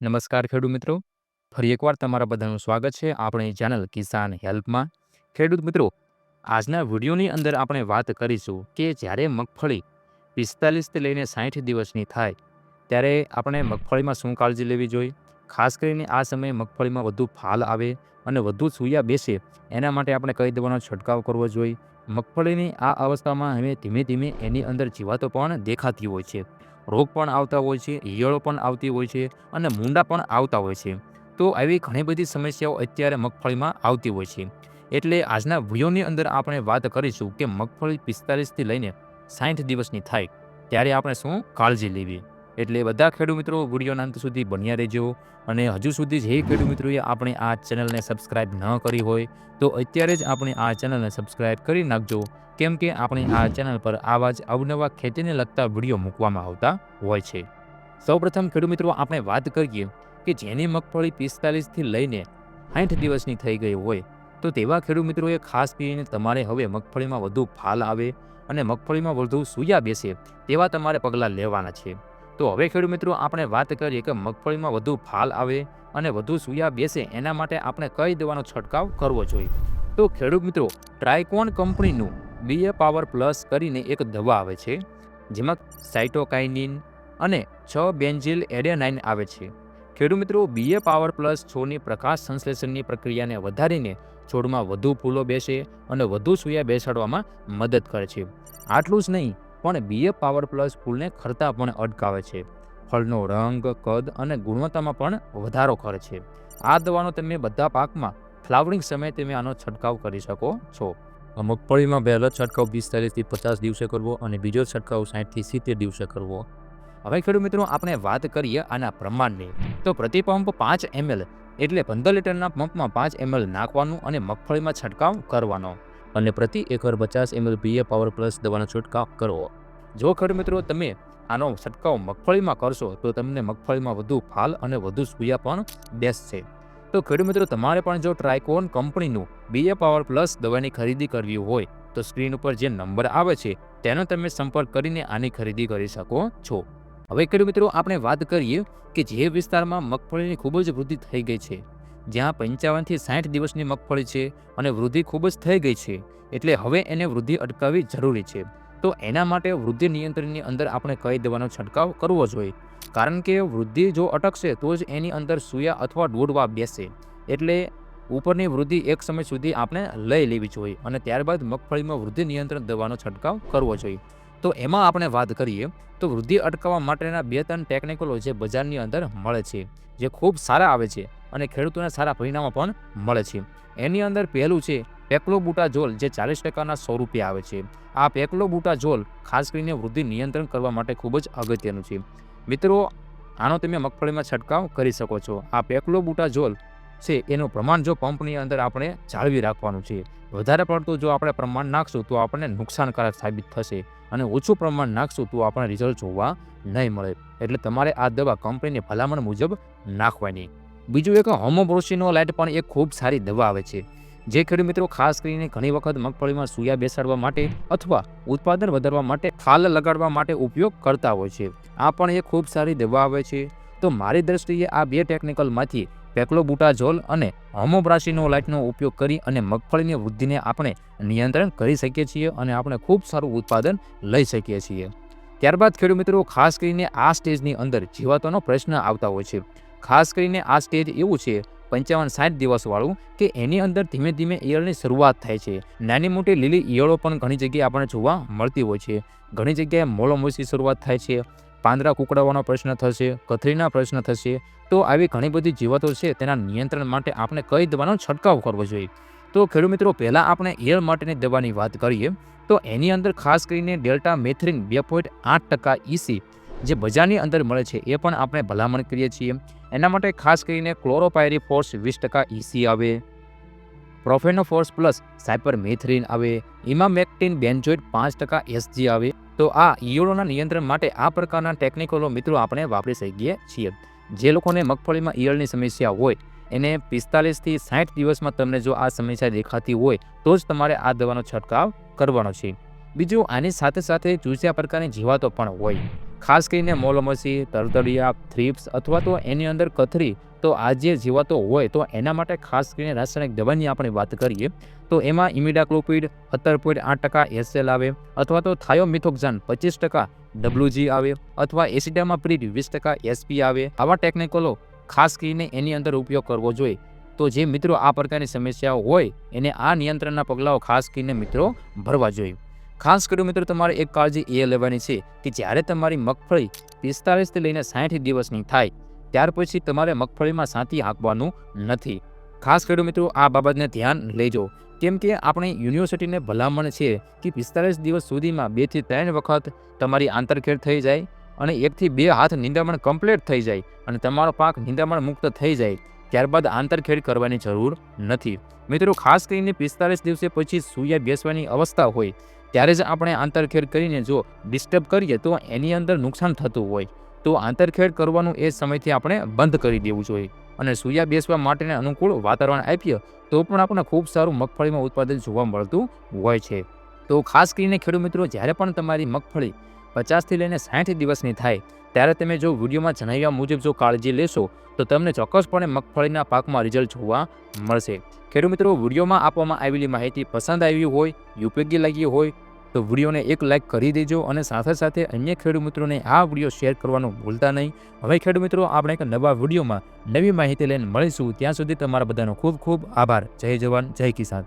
નમસ્કાર ખેડૂત મિત્રો. ફરી એકવાર તમારા બધાનું સ્વાગત છે આપણી ચેનલ કિસાન હેલ્પમાં. ખેડૂત મિત્રો, આજના વિડીયોની અંદર આપણે વાત કરીશું કે જ્યારે મગફળી પિસ્તાલીસથી લઈને સાઠ દિવસની થાય, ત્યારે આપણે મગફળીમાં શું કાળજી લેવી જોઈએ? ખાસ કરીને આ સમયે મગફળીમાં વધુ ફાલ આવે અને વધુ સૂયા બેસે, એના માટે આપણે કઈ દવાનો છંટકાવ કરવો જોઈએ? મગફળીની આ અવસ્થામાં હવે ધીમે ધીમે એની અંદર જીવાતો પણ દેખાતી હોય છે. રોગ પણ આવતા હોય છે, ઈયળો પણ આવતી હોય છે અને મૂંડા પણ આવતા હોય છે. તો આવી ઘણી બધી સમસ્યાઓ અત્યારે મગફળીમાં આવતી હોય છે. એટલે આજના વિડીયોની અંદર આપણે વાત કરીશું કે મગફળી પિસ્તાલીસથી લઈને સાઠ દિવસની થાય, ત્યારે આપણે શું કાળજી લેવી? એટલે બધા ખેડૂત મિત્રો, વિડીયોના અંત સુધી બન્યા રહેજો. અને હજુ સુધી જે ખેડૂત મિત્રોએ આપણે આ ચેનલને સબસ્ક્રાઇબ ન કરી હોય, તો અત્યારે જ આપણે આ ચેનલને સબસ્ક્રાઇબ કરી નાખજો. કેમ કે આપણે આ ચેનલ પર આવા જ અવનવા ખેતીને લગતા વીડિયો મૂકવામાં આવતા હોય છે. સૌપ્રથમ ખેડૂત મિત્રો, આપણે વાત કરીએ કે જેની મગફળી પિસ્તાલીસથી લઈને સાઠ દિવસની થઈ ગઈ હોય, તો તેવા ખેડૂત મિત્રોએ ખાસ કરીને તમારે હવે મગફળીમાં વધુ ફાલ આવે અને મગફળીમાં વધુ સૂયા બેસે, તેવા તમારે પગલાં લેવાના છે. તો હવે ખેડૂત મિત્રો, આપણે વાત કરીએ કે મગફળીમાં વધુ ફાલ આવે અને વધુ સૂયા બેસે એના માટે આપણે કઈ દવાનો છંટકાવ કરવો જોઈએ? તો ખેડૂત મિત્રો, ટ્રાયકોન કંપનીનું બીએ પાવર પ્લસ કરીને એક દવા આવે છે, જેમાં સાઇટોકાઇનિન અને છ બેન્ઝિલ એડેનાઇન આવે છે. ખેડૂત મિત્રો બીએ પાવર પ્લસ છોડની પ્રકાશ સંશ્લેષણની પ્રક્રિયાને વધારીને છોડમાં વધુ ફૂલો બેસે અને વધુ સૂયા બેસાડવામાં મદદ કરે છે. આટલું જ નહીં પણ બીએ પાવર પ્લસ ફૂલને ખરતા પણ અટકાવે છે. ફળનો રંગ, કદ અને ગુણવત્તામાં પણ વધારો કરે છે. આ દવાનો તમે બધા પાકમાં ફ્લાવરિંગ સમયે તમે આનો છંટકાવ કરી શકો છો. મગફળીમાં પહેલો છંટકાવ પિસ્તાલીસથી પચાસ દિવસે કરવો અને બીજો છંટકાવ સાઠથી સિત્તેર દિવસે કરવો. હવે ખેડૂત મિત્રો, આપણે વાત કરીએ આના પ્રમાણની. તો પ્રતિ પંપ પાંચ એમએલ એટલે પંદર લીટરના પંપમાં પાંચ એમએલ નાખવાનું અને મગફળીમાં છંટકાવ કરવાનો. અને પ્રતિ એકર પચાસ એમએલ બીએ પાવર પ્લસ દવાનો છંટકાવ કરવો. જો ખેડૂત મિત્રો તમે આનો છંટકાવ મગફળીમાં કરશો, તો તમને મગફળીમાં વધુ ફાલ અને વધુ સૂયા પણ બેસશે. તો ખેડૂત મિત્રો, તમારે પણ જો ટ્રાયકોન કંપનીનું બીએ પાવર પ્લસ દવાની ખરીદી કરવી હોય, તો સ્ક્રીન ઉપર જે નંબર આવે છે, તેનો તમે સંપર્ક કરીને આની ખરીદી કરી શકો છો. હવે ખેડૂત મિત્રો, આપણે વાત કરીએ કે જે વિસ્તારમાં મગફળીની ખૂબ જ વૃદ્ધિ થઈ ગઈ છે. જ્યાં પંચાવનથી સાઠ દિવસની મગફળી છે અને વૃદ્ધિ ખૂબ જ થઈ ગઈ છે, એટલે હવે એને વૃદ્ધિ અટકાવવી જરૂરી છે. તો એના માટે વૃદ્ધિ નિયંત્રણની અંદર આપણે કઈ દવાનો છંટકાવ કરવો જોઈએ? કારણ કે વૃદ્ધિ જો અટકશે તો જ એની અંદર સૂયા અથવા દોડવા બેસે. એટલે ઉપરની વૃદ્ધિ એક સમય સુધી આપણે લઈ લેવી જોઈએ અને ત્યારબાદ મગફળીમાં વૃદ્ધિ નિયંત્રણ દવાનો છંટકાવ કરવો જોઈએ. તો એમાં આપણે વાત કરીએ, તો વૃદ્ધિ અટકાવવા માટેના બે ત્રણ ટેકનિકલો જે બજારની અંદર મળે છે, જે ખૂબ સારા આવે છે. અને ખેડૂતોને સારા પરિણામો પણ મળે છે. એની અંદર પહેલું છે પેકલો બુટાઝોલ જે ચાલીસ ટકાના સો રૂપિયા આવે છે. આ પેકલો બુટાઝોલ ખાસ કરીને વૃદ્ધિ નિયંત્રણ કરવા માટે ખૂબ જ અગત્યનું છે. મિત્રો, આનો તમે મગફળીમાં છંટકાવ કરી શકો છો. આ પેકલો બુટાઝોલ છે, એનું પ્રમાણ જો પંપની અંદર આપણે જાળવી રાખવાનું છે. વધારે પડતું જો આપણે પ્રમાણ નાખશું, તો આપણને નુકસાનકારક સાબિત થશે અને ઓછું પ્રમાણ નાખશું, તો આપણે રિઝલ્ટ જોવા નહીં મળે. એટલે તમારે આ દવા કંપનીની ભલામણ મુજબ નાખવાની. બીજું એક હોમોબ્રોસિનો લાઇટ પણ એક ખૂબ સારી દવા આવે છે. જે ખેડૂત મિત્રો ખાસ કરીને ઘણી વખત મગફળીમાં સૂયા બેસાડવા માટે અથવા ઉત્પાદન વધારવા માટે ફાલ લગાડવા માટે ઉપયોગ કરતા હોય છે. આ પણ એક ખૂબ સારી દવા આવે છે. તો મારી દ્રષ્ટિએ આ બે ટેકનિકલમાંથી પેક્લોબુટાઝોલ અને હોમોબ્રાસિનો લાઇટનો ઉપયોગ કરી અને મગફળીની વૃદ્ધિને આપણે નિયંત્રણ કરી શકીએ છીએ અને આપણે ખૂબ સારું ઉત્પાદન લઈ શકીએ છીએ. ત્યારબાદ ખેડૂત મિત્રો ખાસ કરીને આ સ્ટેજની અંદર જીવાતોનો પ્રશ્ન આવતા હોય છે. ખાસ કરીને આ સ્ટેજ એવું છે, પંચાવન સાઠ દિવસવાળું, કે એની અંદર ધીમે ધીમે ઈયળની શરૂઆત થાય છે. નાની મોટી લીલી ઈયળો પણ ઘણી જગ્યાએ આપણને જોવા મળતી હોય છે. ઘણી જગ્યાએ મોલોમોસી શરૂઆત થાય છે પાંદડા કુકડાવાનો પ્રશ્ન થશે, કથરીના પ્રશ્ન થશે. તો આવી ઘણી બધી જીવાતો છે, તેના નિયંત્રણ માટે આપણે કઈ દવાનો છંટકાવ કરવો જોઈએ? તો ખેડૂત મિત્રો, પહેલાં આપણે ઈયળ માટેની દવાની વાત કરીએ. તો એની અંદર ખાસ કરીને ડેલ્ટા મેથ્રિન બે પોઈન્ટ આઠ ટકા ઇસી જે બજારની અંદર મળે છે, એ પણ આપણે ભલામણ કરીએ છીએ. એના માટે ખાસ કરીને ક્લોરોપાયરી ફોર્સ વીસ ટકા ઇસી આવે પ્રોફેનોફોર્સ પ્લસ સાયપર મેથરીન આવે, ઇમામેક્ટિન બેન્જોઇડ પાંચ ટકા એસજી આવે. તો આ ઈયળોના નિયંત્રણ માટે આ પ્રકારના ટેકનિકલો મિત્રો આપણે વાપરી શકીએ છીએ. જે લોકોને મગફળીમાં ઈયળની સમસ્યા હોય, એને પિસ્તાલીસથી સાઠ દિવસમાં તમને જો આ સમસ્યા દેખાતી હોય, તો જ તમારે આ દવાનો છંટકાવ કરવાનો છે. બીજું, આની સાથે સાથે ચૂસ્યા પ્રકારની જીવાતો પણ હોય. ખાસ કરીને મોલમસી તરતડિયા, થ્રીપ્સ અથવા તો એની અંદર કથરી, તો આ જે જીવાતો હોય, તો એના માટે ખાસ કરીને રાસાયણિક દવાની આપણે વાત કરીએ, તો એમાં ઇમિડાક્લોપિડ સત્તર પોઈન્ટ આઠ ટકા એસએલ આવે, અથવા તો થાયોમિથોક્ઝાન પચીસ ટકા ડબલ્યુજી આવે, અથવા એસિડામાપ્રિડ વીસ ટકા એસપી આવે, આવા ટેકનિકલો ખાસ કરીને એની અંદર ઉપયોગ કરવો જોઈએ. તો જે મિત્રો આ પ્રકારની સમસ્યાઓ હોય, એને આ નિયંત્રણના પગલાઓ ખાસ કરીને મિત્રો ભરવા જોઈએ. ખાસ કરી મિત્રો, તમારે એક કાળજી એ લેવાની છે કે જ્યારે તમારી મગફળી પિસ્તાલીસથી લઈને સાઠ દિવસની થાય, ત્યાર પછી તમારે મગફળીમાં સાંતી હાંકવાનું નથી. ખાસ કરી મિત્રો, આ બાબતને ધ્યાન લેજો. કેમ કે આપણે યુનિવર્સિટીને ભલામણ છે કે પિસ્તાળીસ દિવસ સુધીમાં બેથી ત્રણ વખત તમારી આંતરખેડ થઈ જાય અને એકથી બે હાથ નિંદામણ કમ્પ્લીટ થઈ જાય અને તમારો પાક નિંદામણ મુક્ત થઈ જાય. ત્યારબાદ આંતરખેડ કરવાની જરૂર નથી. મિત્રો, ખાસ કરીને પિસ્તાળીસ દિવસે પછી સૂયા બેસવાની અવસ્થા હોય. ત્યારે જ આપણે આંતરખેડ કરીને જો ડિસ્ટર્બ કરીએ તો એની અંદર નુકસાન થતું હોય. તો આંતરખેડ કરવાનું એ સમયથી આપણે બંધ કરી દેવું જોઈએ. અને સૂયા બેસવા માટેને અનુકૂળ વાતાવરણ આપીએ તો પણ આપણને ખૂબ સારું મગફળીમાં ઉત્પાદન જોવા મળતું હોય છે. તો ખાસ કરીને ખેડૂત મિત્રો, જ્યારે પણ તમારી મગફળી પચાસથી લઈને સાઠ દિવસની થાય ત્યારે તમે જો વિડીયોમાં જણાવ્યા મુજબ જો કાળજી લેશો, તો તમને ચોક્કસપણે મગફળીના પાકમાં રિઝલ્ટ જોવા મળશે. ખેડૂત મિત્રો, વિડીયોમાં આપવામાં આવેલી માહિતી પસંદ આવી હોય, ઉપયોગી લાગી હોય, તો વિડીયોને એક લાઇક કરી દેજો અને સાથે સાથે અન્ય ખેડૂત મિત્રોને આ વીડિયો શેર કરવાનું ભૂલતા નહીં. હવે ખેડૂત મિત્રો, આપણે એક નવા વિડીયોમાં નવી માહિતી લઈને મળીશું. ત્યાં સુધી તમારા બધાનો ખૂબ ખૂબ આભાર. જય જવાન, જય કિસાન.